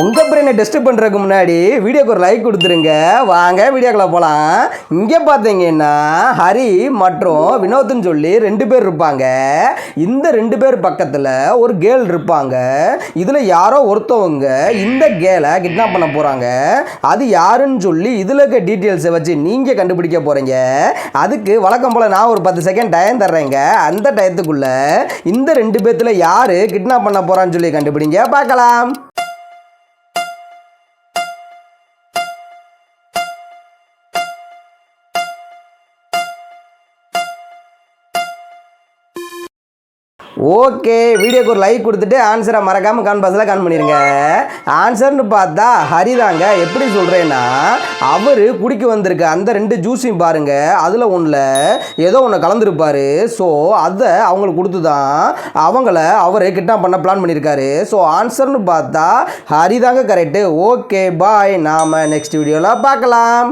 உங்க பிரெயினை டெஸ்ட் பண்றதுக்கு முன்னாடி வீடியோக்கு ஒரு லைக் கொடுத்துருங்க. வாங்க வீடியோக்குள்ள போலாம். இங்க பாத்தீங்கன்னா ஹரி மற்றும் வினோத்னு சொல்லி ரெண்டு பேர் இருப்பாங்க. இந்த ரெண்டு பேர் பக்கத்துல ஒரு கேர்ள் இருப்பாங்க. இதுல யாரோ ஒருத்தவங்க இந்த கேலை கிட்னாப் பண்ண போறாங்க. அது யாருன்னு சொல்லி இதுல இருக்க டீட்டெயில்ஸை வச்சு நீங்க கண்டுபிடிக்க போறீங்க. அதுக்கு வழக்கம் போல நான் ஒரு பத்து செகண்ட் டைம் தர்றேங்க. அந்த டயத்துக்குள்ள இந்த ரெண்டு பேர்த்தில் யாரு கிட்னாப் பண்ண போறான்னு சொல்லி கண்டுபிடிங்க. பார்க்கலாம். ஓகே வீடியோக்கு ஒரு லைக் கொடுத்துட்டு ஆன்சரை மறக்காமல் கான் பஸ்ஸில் கான் பண்ணிடுங்க ஆன்சர்னு பார்த்தா ஹரிதாங்க எப்படி சொல்கிறேன்னா அவர் குடிக்க வந்திருக்க அந்த ரெண்டு ஜூஸையும் பாருங்கள் அதில் ஒன்றில் ஏதோ ஒன்று கலந்துருப்பார். ஸோ அதை அவங்களுக்கு கொடுத்து தான் அவங்கள அவர் கிட்னாப் பண்ண பிளான் பண்ணியிருக்காரு ஸோ ஆன்சர்னு பார்த்தா ஹரிதாங்க கரெக்டு ஓகே பாய் நாம் நெக்ஸ்ட் வீடியோவில் பார்க்கலாம்.